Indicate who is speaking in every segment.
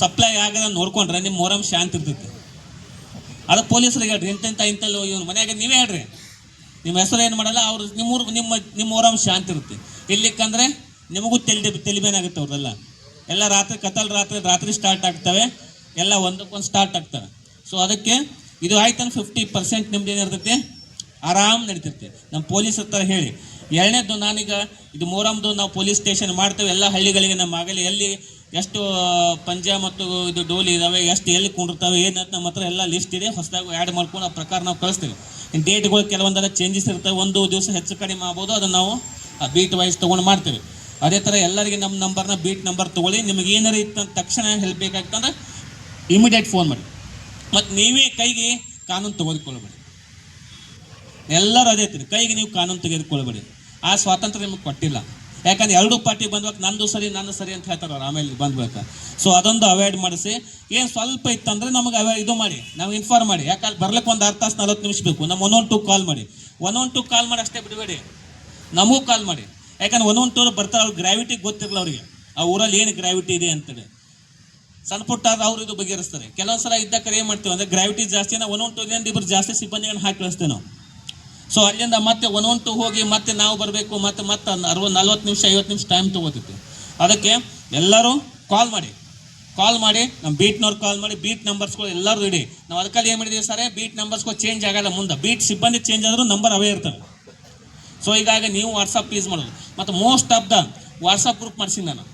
Speaker 1: Supply ಆಗದ ನೋಡ್ಕೊಂಡ್ರೆ ನಿಮ್ಮ ಮೊರಂ ಶಾಂತಿ ಇರ್ತೈತಿ. ಅದು ಪೊಲೀಸರಿಗೆ ಹೇಳ್ರಿ, ಇಂತಿಂತ, ಇಂತಲ್ಲೋ ಇವ್ನು. ಮನೆಯಾಗ ನೀವೇ ಹೇಳ್ರಿ. ನಿಮ್ಮ ಹೆಸರು ಏನು ಮಾಡಲ್ಲ, ಅವ್ರು ನಿಮ್ಮೂರು ನಿಮ್ಮ ನಿಮ್ಮ ಮೊಹರಂ ಶಾಂತಿ ಇರುತ್ತೆ. ಇಲ್ಲಿಕ್ಕಂದ್ರೆ ನಿಮಗೂ ತೆಲಿ ತೆಲಿಬೇನಾಗುತ್ತೆ ಅವ್ರದೆಲ್ಲ. ಎಲ್ಲ ರಾತ್ರಿ, ಕತ್ತಲ್ ರಾತ್ರಿ ರಾತ್ರಿ ಸ್ಟಾರ್ಟ್ ಆಗ್ತವೆ. ಎಲ್ಲ ಒಂದಕ್ಕೊಂದು ಸ್ಟಾರ್ಟ್ ಆಗ್ತವೆ. ಸೊ ಅದಕ್ಕೆ ಇದು ಆಯ್ತಂದ್ರೆ ಫಿಫ್ಟಿ ಪರ್ಸೆಂಟ್ ನಿಮ್ದು ಏನಿರ್ತೈತಿ ಆರಾಮ್ ನಡೀತೈತಿ. ನಮ್ಮ ಪೊಲೀಸ್ ಹತ್ರ ಹೇಳಿ. ಎರಡನೇದು ನಾನೀಗ ಇದು ಮೊಹರಂದು ನಾವು ಪೊಲೀಸ್ ಸ್ಟೇಷನ್ ಮಾಡ್ತೇವೆ. ಎಲ್ಲ ಹಳ್ಳಿಗಳಿಗೆ, ನಮ್ಮ ಆಗಲಿ, ಎಲ್ಲಿ ಎಷ್ಟು ಪಂಜ ಮತ್ತು ಇದು ಡೋಲಿ ಇದಾವೆ, ಎಷ್ಟು ಎಲ್ಲಿ ಕುಂಡಿರ್ತಾವೆ ಏನಂತ ನಮ್ಮ ಹತ್ರ ಎಲ್ಲ ಲಿಸ್ಟ್ ಇದೆ. ಹೊಸದಾಗಿ ಆ್ಯಡ್ ಮಾಡ್ಕೊಂಡು ಆ ಪ್ರಕಾರ ನಾವು ಕಳಿಸ್ತೀವಿ. ಡೇಟ್ಗಳು ಕೆಲವೊಂದೆಲ್ಲ ಚೇಂಜಸ್ ಇರ್ತವೆ ಒಂದು ದಿವಸ ಹೆಚ್ಚು ಕಡಿಮೆ ಆಗ್ಬೋದು. ಅದನ್ನು ನಾವು ಬೀಟ್ ವೈಸ್ ತೊಗೊಂಡು ಮಾಡ್ತೀವಿ. ಅದೇ ಥರ ಎಲ್ಲರಿಗೆ ನಮ್ಮ ನಂಬರ್ನ ಬೀಟ್ ನಂಬರ್ ತೊಗೊಳ್ಳಿ. ನಿಮಗೆ ಏನಾರು ಇತ್ತು ತಕ್ಷಣ ಹೆಲ್ಪ್ ಬೇಕಾಗ್ತಂದ್ರೆ ಇಮಿಡಿಯೇಟ್ ಫೋನ್ ಮಾಡಿ. ಮತ್ತು ನೀವೇ ಕೈಗೆ ಕಾನೂನು ತೆಗೆದುಕೊಳ್ಬೇಡಿ ಎಲ್ಲರೂ ಅದೇ ಇರ್ತೀರಿ ಕೈಗೆ ನೀವು ಕಾನೂನು ತೆಗೆದುಕೊಳ್ಬೇಡಿ ಆ ಸ್ವಾತಂತ್ರ್ಯ ನಿಮಗೆ ಕೊಟ್ಟಿಲ್ಲ. ಯಾಕಂದ್ರೆ ಎರಡೂ ಪಾರ್ಟಿ ಬಂದ್ಬೇಕು ನಂದು ಸರಿ, ನನ್ನ ಸರಿ ಅಂತ ಹೇಳ್ತಾರೆ ಅವ್ರು ಆಮೇಲೆ ಬಂದ್ಬೇಕು ಸೊ ಅದೊಂದು ಅವಾಯ್ಡ್ ಮಾಡಿಸಿ. ಏನು ಸ್ವಲ್ಪ ಇತ್ತಂದ್ರೆ ನಮಗೆ ಅವೇ ಇದು ಮಾಡಿ, ನಾವು ಇನ್ಫಾರ್ಮ್ ಮಾಡಿ. ಯಾಕಂದ್ರೆ ಬರ್ಲಿಕ್ಕೆ ಒಂದು ಅರ್ಧ ತಾಸು, ನಲ್ವತ್ತು ನಿಮಿಷ ಬೇಕು. ನಮ್ಮ ಒನ್ ಒನ್ ಟು ಕಾಲ್ ಮಾಡಿ. ಒನ್ ಒನ್ ಟು ಕಾಲ್ ಮಾಡಿ ಅಷ್ಟೇ ಬಿಡಬೇಡಿ. ನಮಗೂ ಕಾಲ್ ಮಾಡಿ. ಯಾಕಂದ್ರೆ ಒನ್ ಒನ್ ಟೂರ್ ಬರ್ತಾರೆ, ಅವ್ರಿಗೆ ಗ್ರಾವಿಟಿ ಗೊತ್ತಿರಲ್ಲ ಅವರಿಗೆ. ಆ ಊರಲ್ಲಿ ಏನು ಗ್ರಾವಿಟಿ ಇದೆ ಅಂತೇಳಿ. ಸಣ್ಣ ಪುಟ್ಟ ಅವ್ರು ಇದು ಬಗೆಹರಿಸ್ತಾರೆ. ಕೆಲವೊಂದ್ಸಲ ಇದ್ದ ಕರೆ ಏನು ಮಾಡ್ತೀವಿ ಅಂದ್ರೆ ಗ್ರಾವಿಟಿ ಜಾಸ್ತಿ ನಾವು ಒನ್ ಒನ್ ಟು ಇಬ್ಬರು ಜಾಸ್ತಿ ಸಿಬ್ಬಂದಿಗಳನ್ನ ಹಾಕಿ ಕಳಿಸ್ತೇವೆ ನಾವು. ಸೊ ಅಲ್ಲಿಂದ ಮತ್ತೆ ಒನ್ ಒನ್ ಟು ಹೋಗಿ ಮತ್ತೆ ನಾವು ಬರಬೇಕು, ಮತ್ತೆ ಮತ್ತೆ ಅರವತ್ತು ನಲ್ವತ್ತು ನಿಮಿಷ, ಐವತ್ತು ನಿಮಿಷ ಟೈಮ್ ತೊಗೋತಿತ್ತು ಅದಕ್ಕೆ ಎಲ್ಲರೂ ಕಾಲ್ ಮಾಡಿ. ಕಾಲ್ ಮಾಡಿ ನಮ್ಮ ಬೀಟ್ನವ್ರು ಕಾಲ್ ಮಾಡಿ ಬೀಟ್ ನಂಬರ್ಸ್ಗಳು ಎಲ್ಲರೂ ಇಡಿ ನಾವು ಅದಕ್ಕಲ್ಲಿ ಏನು ಮಾಡಿದ್ದೀವಿ ಸರ್ ಬೀಟ್ ನಂಬರ್ಸ್ಗಳು ಚೇಂಜ್ ಆಗಲ್ಲ ಮುಂದೆ. ಬೀಟ್ ಸಿಬ್ಬಂದಿ ಚೇಂಜ್ ಆದರೂ ನಂಬರ್ ಅವೇ ಇರ್ತವೆ. ಸೊ ಹೀಗಾಗಿ ನೀವು ವಾಟ್ಸಪ್ ಯೂಸ್ ಮಾಡೋದು. ಮತ್ತು most of the WhatsApp group ಮಾಡ್ಸಿನಿ ನಾನು.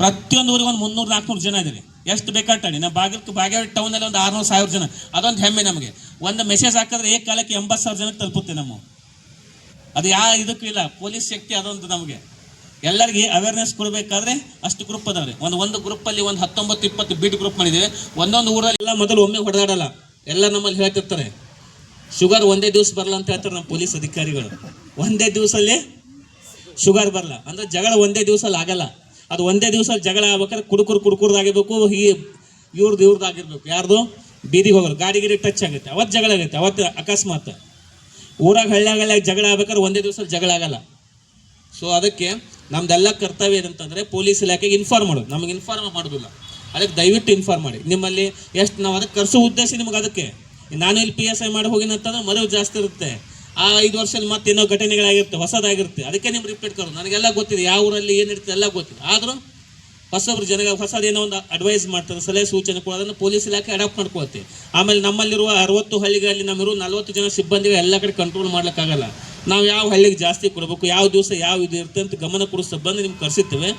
Speaker 1: ಪ್ರತಿಯೊಂದು ಊರಿಗೆ ಒಂದು ಮುನ್ನೂರು, ನಾಲ್ಕುನೂರು ಜನ ಇದ್ದೀರಿ. ಎಷ್ಟು ಬೇಕಾಟಾಡಿ ನಾನು ಬಾಗಿಲು, ಬಾಗೇವಾಡಿ ಟೌನಲ್ಲಿ ಒಂದು ಆರುನೂರು, ಸಾವಿರ ಜನ. ಅದೊಂದು ಹೆಮ್ಮೆ ನಮಗೆ. ಒಂದು ಮೆಸೇಜ್ ಹಾಕಿದ್ರೆ ಏಕ ಕಾಲಕ್ಕೆ ಎಂಬತ್ತು ಸಾವಿರ ಜನಕ್ಕೆ ತಲುಪುತ್ತೆ ನಮ್ಮ. ಅದು ಯಾ ಇದಕ್ಕೂ ಇಲ್ಲ, ಪೊಲೀಸ್ ಶಕ್ತಿ ಅದೊಂದು ನಮಗೆ. ಎಲ್ಲರಿಗೆ ಅವೇರ್ನೆಸ್ ಕೊಡಬೇಕಾದ್ರೆ ಅಷ್ಟು ಗ್ರೂಪ್ ಅದಾವೆ ಒಂದು ಒಂದು ಗ್ರೂಪಲ್ಲಿ ಒಂದು ಹತ್ತೊಂಬತ್ತು, ಇಪ್ಪತ್ತು ಬೀಟ್ ಗ್ರೂಪ್ ಮಾಡಿದ್ದೇವೆ. ಒಂದೊಂದು ಊರಲ್ಲಿ ಎಲ್ಲ ಮೊದಲು ಒಮ್ಮೆ ಹೊಡೆದಾಡಲ್ಲ. ಎಲ್ಲ ನಮ್ಮಲ್ಲಿ ಹೇಳ್ತಿರ್ತಾರೆ. ಶುಗರ್ ಒಂದೇ ದಿವಸ ಬರಲ್ಲ ಅಂತ ಹೇಳ್ತಾರೆ ನಮ್ಮ ಪೊಲೀಸ್ ಅಧಿಕಾರಿಗಳು. ಒಂದೇ ದಿವಸಲ್ಲಿ ಶುಗರ್ ಬರಲ್ಲ. ಅಂದ್ರೆ ಜಗಳ ಒಂದೇ ದಿವಸಲ್ಲಿ ಆಗಲ್ಲ. ಅದು ಒಂದೇ ದಿವಸ ಜಗಳ ಆಗ್ಬೇಕಾದ್ರೆ ಕುಡುಕುರು ಕುಡುಕುರ್ದಾಗಿರ್ಬೇಕು, ಈ ಇವ್ರದ್ದು ಇವ್ರದ್ದು ಆಗಿರ್ಬೇಕು ಯಾರ್ದು? ಬೀದಿಗೆ ಹೋಗೋರು ಗಾಡಿ ಗಿಡಿ ಟಚ್ ಆಗುತ್ತೆ. ಅವತ್ತು ಜಗಳ ಆಗುತ್ತೆ. ಅವತ್ತು ಅಕಸ್ಮಾತ್. ಊರಾಗ ಹಳ್ಳಿಯಾಗಲ್ಲ ಜಗಳ ಆಗ್ಬೇಕಾದ್ರೆ ಒಂದೇ ದಿವಸ ಜಗಳ ಆಗಲ್ಲ. ಸೊ ಅದಕ್ಕೆ ನಮ್ದೆಲ್ಲ ಕರ್ತವ್ಯ ಏನಂತಂದ್ರೆ ಪೊಲೀಸ್ ಇಲಾಖೆಗೆ ಇನ್ಫಾರ್ಮ್ ಮಾಡೋದು ನಮಗೆ ಇನ್ಫಾರ್ಮ್ ಮಾಡೋದಿಲ್ಲ. ಅದಕ್ಕೆ ದಯವಿಟ್ಟು ಇನ್ಫಾರ್ಮ್ ಮಾಡಿ. ನಿಮ್ಮಲ್ಲಿ ಎಷ್ಟು ನಾವು ಅದಕ್ಕೆ ಕರ್ಸೋ ಉದ್ದೇಶ ನಿಮ್ಗೆ ಅದಕ್ಕೆ. ನಾನು ಇಲ್ಲಿ ಪಿ ಎಸ್ ಐ ಮಾಡಿ ಹೋಗಿನ ಅಂತಂದ್ರೆ ಮದುವೆ ಜಾಸ್ತಿ ಇರುತ್ತೆ. ಆ ಐದು ವರ್ಷದಲ್ಲಿ ಮತ್ತೆ ಏನೋ ಘಟನೆಗಳಾಗಿರುತ್ತೆ, ಹೊಸದಾಗಿರುತ್ತೆ. ಅದಕ್ಕೆ ನಿಮ್ಗೆ ರಿಪೀಟ್ ಕರೋದು. ನನಗೆಲ್ಲ ಗೊತ್ತಿದೆ, ಯಾವ ಊರಲ್ಲಿ ಏನಿರುತ್ತೆ ಎಲ್ಲ ಗೊತ್ತಿದೆ. ಆದರೂ ಹೊಸಬ್ರು ಜನ ಹೊಸದೇನೋ ಒಂದು ಅಡ್ವೈಸ್ ಮಾಡ್ತಾರೆ, ಸಲಹೆ ಸೂಚನೆ ಕೊಡೋದನ್ನು ಪೊಲೀಸ್ ಇಲಾಖೆ ಅಡಾಪ್ಟ್ ಮಾಡ್ಕೊಳುತ್ತೆ. ಆಮೇಲೆ ನಮ್ಮಲ್ಲಿರುವ ಅರವತ್ತು ಹಳ್ಳಿಗಳಲ್ಲಿ ನಮ್ಮಿರುವ ನಲವತ್ತು ಜನ ಸಿಬ್ಬಂದಿಗೆ ಎಲ್ಲ ಕಡೆ ಕಂಟ್ರೋಲ್ ಮಾಡೋಕ್ಕಾಗಲ್ಲ ನಾವು ಯಾವ ಹಳ್ಳಿಗೆ ಜಾಸ್ತಿ ಕೊಡಬೇಕು, ಯಾವ ದಿವಸ ಯಾವ ಇದು ಇರುತ್ತೆ ಅಂತ ಗಮನ ಕೊಡೋ ಸಿಬ್ಬಂದಿ ನಿಮ್ಗೆ ಕರೆಸಿರ್ತೇವೆ.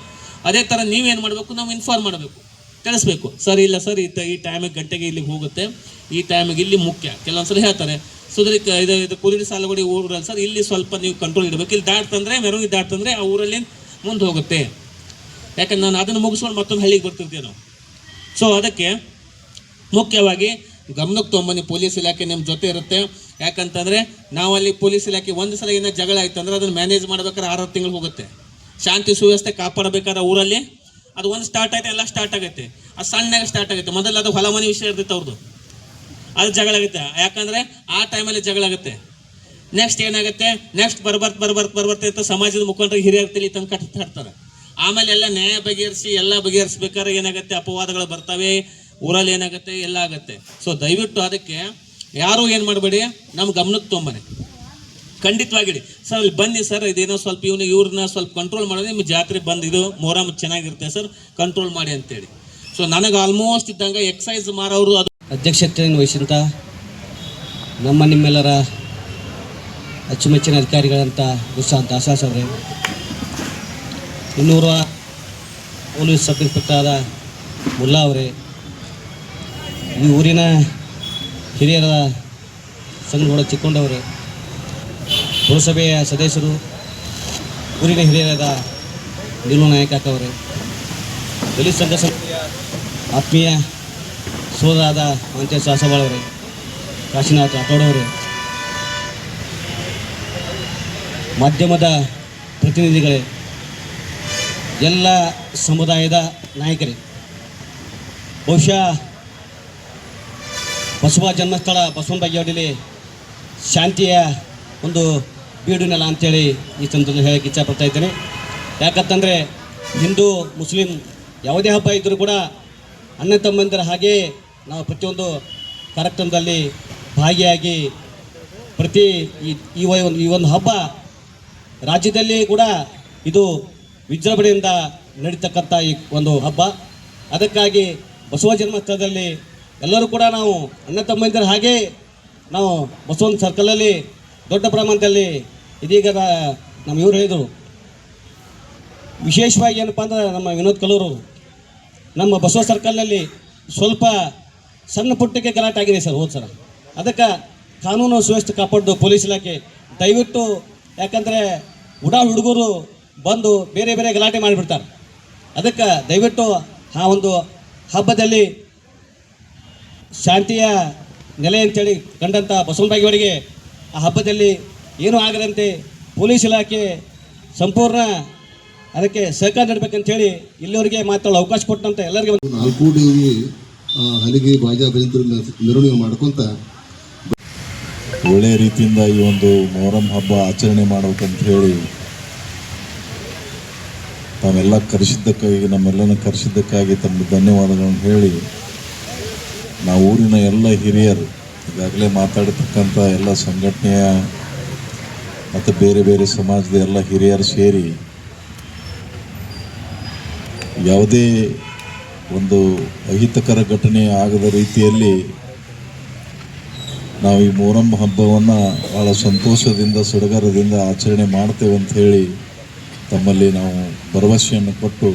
Speaker 1: ಅದೇ ಥರ ನೀವೇನು ಮಾಡಬೇಕು, ನಾವು ಇನ್ಫಾರ್ಮ್ ಮಾಡಬೇಕು, ತಿಳಿಸ್ಬೇಕು. ಸರ್ ಇಲ್ಲ, ಸರ್, ಈ ಈ ಟೈಮಿಗೆ ಗಂಟೆಗೆ ಇಲ್ಲಿಗೆ ಹೋಗುತ್ತೆ, ಈ ಟೈಮಿಗೆ ಇಲ್ಲಿ ಮುಖ್ಯ. ಕೆಲವೊಂದ್ಸಲ ಹೇಳ್ತಾರೆ ಸುಧರಿ ಇದು ಇದು ಕುದುರೆ ಸಾಲಗಡಿ ಊರಲ್ಲಿ ಸರ್, ಇಲ್ಲಿ ಸ್ವಲ್ಪ ನೀವು ಕಂಟ್ರೋಲ್ ಇಡಬೇಕು, ಇಲ್ಲಿ ದಾಟ್ತಂದ್ರೆ ಮೆರವಣಿಗೆ ದಾಟ್ತಂದ್ರೆ ಆ ಊರಲ್ಲಿ ಮುಂದೆ ಹೋಗುತ್ತೆ. ಯಾಕಂದ್ರೆ ನಾನು ಅದನ್ನು ಮುಗಿಸ್ಕೊಂಡು ಮತ್ತೊಂದು ಹಳ್ಳಿಗೆ ಬರ್ತಿರ್ತೀವಿ ನಾವು. ಸೊ ಅದಕ್ಕೆ ಮುಖ್ಯವಾಗಿ ಗಮನಕ್ಕೆ ತೊಗೊಂಬನ್ನಿ ಪೊಲೀಸ್ ಇಲಾಖೆ ನಿಮ್ಮ ಜೊತೆ ಇರುತ್ತೆ. ಯಾಕಂತಂದರೆ ನಾವಲ್ಲಿ ಪೊಲೀಸ್ ಇಲಾಖೆ ಒಂದು ಸಲ ಏನೋ ಜಗಳ ಆಯ್ತು ಅಂದ್ರೆ ಅದನ್ನು ಮ್ಯಾನೇಜ್ ಮಾಡ್ಬೇಕಾದ್ರೆ ಆರು ತಿಂಗಳು ಹೋಗುತ್ತೆ. ಶಾಂತಿ, ಸುವ್ಯವಸ್ಥೆ ಕಾಪಾಡಬೇಕಾದ್ರೆ ಊರಲ್ಲಿ ಅದು ಒಂದು ಸ್ಟಾರ್ಟ್ ಆಯ್ತು, ಎಲ್ಲ ಸ್ಟಾರ್ಟ್ ಆಗುತ್ತೆ ಅದು ಸಣ್ಣಗೆ ಸ್ಟಾರ್ಟ್ ಆಗುತ್ತೆ ಮೊದಲು ಅದು ಹೊಲ ಮನೆ ವಿಷಯ ಇರ್ತೈತೆ ಅವ್ರದ್ದು ಅದು ಜಗಳ ಆಗುತ್ತೆ. ಯಾಕಂದರೆ ಆ ಟೈಮಲ್ಲಿ ಜಗಳ ಆಗುತ್ತೆ. ನೆಕ್ಸ್ಟ್ ಏನಾಗುತ್ತೆ? ನೆಕ್ಸ್ಟ್ ಬರ್ಬರ್ತ್ ಬರ್ಬರ್ತ್, ಬರ್ಬರ್ತ ಸಮಾಜದ ಮುಖಂಡರಿಗೆ ಹಿರಿಯರ ತಲೆ ತಂದು ಕಟ್ತಾರೆ ಆಮೇಲೆ ಎಲ್ಲ ನ್ಯಾಯ ಬಗೆಹರಿಸಿ, ಎಲ್ಲ ಬಗೆಹರಿಸ್ಬೇಕಾದ್ರೆ ಏನಾಗುತ್ತೆ? ಅಪವಾದಗಳು ಬರ್ತವೆ, ಊರಲ್ಲಿ ಏನಾಗುತ್ತೆ? ಎಲ್ಲ ಆಗುತ್ತೆ. ಸೊ ದಯವಿಟ್ಟು ಅದಕ್ಕೆ ಯಾರು ಏನು ಮಾಡಬೇಡಿ? ನಮ್ಮ ಗಮನಕ್ಕೆ ತೊಂಬನೆ ಖಂಡಿತವಾಗಿಡಿ. ಸರ್ ಅಲ್ಲಿ ಬನ್ನಿ ಸರ್, ಇದೇನೋ ಸ್ವಲ್ಪ ಇವನು, ಇವ್ರನ್ನ ಸ್ವಲ್ಪ ಕಂಟ್ರೋಲ್ ಮಾಡೋದು ನಿಮ್ಮ ಜಾತ್ರೆ ಬಂದು ಇದು, ಮೊಹರಂ ಚೆನ್ನಾಗಿರುತ್ತೆ ಸರ್ ಕಂಟ್ರೋಲ್ ಮಾಡಿ ಅಂತೇಳಿ. ಸೊ ನನಗೆ ಆಲ್ಮೋಸ್ಟ್ ಇದ್ದಂಗೆ ಎಕ್ಸೈಸ್ ಮಾರೋರು ಅದು.
Speaker 2: ಅಧ್ಯಕ್ಷತೆಯನ್ನು ವಹಿಸಿದಂಥ ನಮ್ಮ ನಿಮ್ಮೆಲ್ಲರ ಅಚ್ಚುಮೆಚ್ಚಿನ ಅಧಿಕಾರಿಗಳಂತ ದಾಸಾಸ್ ಅವರೇ ಇನ್ನೂರ ಪೊಲೀಸ್ ಸಬ್ ಇನ್ಸ್ಪೆಕ್ಟರ್ ಮುಲ್ಲಾ ಅವರೇ, ಈ ಊರಿನ ಹಿರಿಯರ ಸಂಘಗಳ ಚಿಕ್ಕೊಂಡವರೇ, ಪುರಸಭೆಯ ಸದಸ್ಯರು, ಊರಿನ ಹಿರಿಯರಾದ ನಾಯಕ ಅವರೇ ದಲಿತ ಸಂಘ ಸಮಿತಿಯ ಆತ್ಮೀಯ ಸೋದರಾದ ಮಂಚೇಶ್ ಸಾಸವಾಳವರೇ ಕಾಶಿನಾಥ್ ರಾಠೋಡವರೇ ಮಾಧ್ಯಮದ ಪ್ರತಿನಿಧಿಗಳೇ ಎಲ್ಲ ಸಮುದಾಯದ ನಾಯಕರೇ, ಬಹುಶಃ ಬಸವ ಜನ್ಮಸ್ಥಳ ಬಸವನ ಶಾಂತಿಯ ಒಂದು ಬೀಡು ನೆಲ ಅಂತೇಳಿ ಈ ಸಂದರ್ಭದಲ್ಲಿ ಹೇಳಕ್ಕೆ ಇಚ್ಛಪಡ್ತಾ ಇದ್ದೇನೆ. ಯಾಕಂತಂದರೆ ಹಿಂದೂ, ಮುಸ್ಲಿಂ ಯಾವುದೇ ಹಬ್ಬ ಇದ್ದರೂ ಕೂಡ ಅಣ್ಣ ತಮ್ಮಂದಿರ ಹಾಗೆ ನಾವು ಪ್ರತಿಯೊಂದು ಕಾರ್ಯಕ್ರಮದಲ್ಲಿ ಭಾಗಿಯಾಗಿ ಪ್ರತಿ ಈ ಒಂದು ಈ ಒಂದು ಹಬ್ಬ ರಾಜ್ಯದಲ್ಲಿ ಕೂಡ ಇದು ವಿಜೃಂಭಣೆಯಿಂದ ನಡೀತಕ್ಕಂಥ ಈ ಒಂದು ಹಬ್ಬ. ಅದಕ್ಕಾಗಿ ಬಸವ ಜನ್ಮಸ್ಥಳದಲ್ಲಿ ಎಲ್ಲರೂ ಕೂಡ ನಾವು ಅಣ್ಣ ತಮ್ಮಂದಿರ ಹಾಗೆ ನಾವು ಬಸವನ ಸರ್ಕಲಲ್ಲಿ ದೊಡ್ಡ ಪ್ರಮಾಣದಲ್ಲಿ ಇದೀಗ ನಮ್ಮ ಇವರು ಹೇಳಿದರು. ವಿಶೇಷವಾಗಿ ಏನಪ್ಪ ಅಂದ್ರೆ ನಮ್ಮ ವಿನೋದ್ ಕಲೂರು ನಮ್ಮ ಬಸವ ಸರ್ಕಲ್ನಲ್ಲಿ ಸ್ವಲ್ಪ ಸಣ್ಣ ಪುಟ್ಟಕ್ಕೆ ಗಲಾಟೆ ಆಗಿದೆ ಸರ್, ಹೋದ್ ಸರ್ ಅದಕ್ಕೆ ಕಾನೂನು ಸುವ್ಯವಸ್ಥೆ ಕಾಪಾಡೋದು ಪೊಲೀಸ್ ಇಲಾಖೆ ದಯವಿಟ್ಟು ಯಾಕಂದರೆ ಉಡಾ ಹುಡುಗರು ಬಂದು ಬೇರೆ ಬೇರೆ ಗಲಾಟೆ ಮಾಡಿಬಿಡ್ತಾರೆ. ಅದಕ್ಕೆ ದಯವಿಟ್ಟು ಆ ಒಂದು ಹಬ್ಬದಲ್ಲಿ ಶಾಂತಿಯ ನೆಲೆ ಅಂತೇಳಿ ಕಂಡಂಥ ಬಸವನಬಾಗಿಯವರಿಗೆ ಆ ಹಬ್ಬದಲ್ಲಿ ಏನೂ ಆಗದಂತೆ ಪೊಲೀಸ್ ಇಲಾಖೆ ಸಂಪೂರ್ಣ ಅದಕ್ಕೆ ಸಹಕಾರ ನೀಡಬೇಕಂತೇಳಿ ಇಲ್ಲಿವರಿಗೆ ಮಾತಾಡೋ ಅವಕಾಶ ಕೊಟ್ಟಂತ ಎಲ್ಲರಿಗೂ
Speaker 3: ನಾಲ್ಕು ದೇವಿ ಹಲಿಗೆ ಬಾಜಾ ಬೆಳೆದ ಮೆರವಣಿಗೆ ಮಾಡ್ಕೊಂತ
Speaker 4: ಒಳ್ಳೆಯ ರೀತಿಯಿಂದ ಈ ಒಂದು ಮೊಹರಂ ಹಬ್ಬ ಆಚರಣೆ ಮಾಡಬೇಕಂತ ಹೇಳಿ ತಾವೆಲ್ಲ ಕರೆಸಿದ್ದಕ್ಕಾಗಿ ನಮ್ಮೆಲ್ಲನ ಕರೆಸಿದ್ದಕ್ಕಾಗಿ ತಮ್ಮ ಧನ್ಯವಾದಗಳನ್ನು ಹೇಳಿ, ನಾವು ಊರಿನ ಎಲ್ಲ ಹಿರಿಯರು, ಈಗಾಗಲೇ ಮಾತಾಡತಕ್ಕಂಥ ಎಲ್ಲ ಸಂಘಟನೆಯ ಮತ್ತು ಬೇರೆ ಬೇರೆ ಸಮಾಜದ ಎಲ್ಲ ಹಿರಿಯರು ಸೇರಿ, ಯಾವುದೇ ಒಂದು ಅಹಿತಕರ ಘಟನೆ ಆಗದ ರೀತಿಯಲ್ಲಿ ನಾವು ಈ ಮೊಹರಂ ಹಬ್ಬವನ್ನು ಭಾಳ ಸಂತೋಷದಿಂದ, ಸಡಗರದಿಂದ ಆಚರಣೆ ಮಾಡ್ತೇವೆ ಅಂತ ಹೇಳಿ ತಮ್ಮಲ್ಲಿ ನಾವು ಭರವಸೆಯನ್ನು ಕೊಟ್ಟು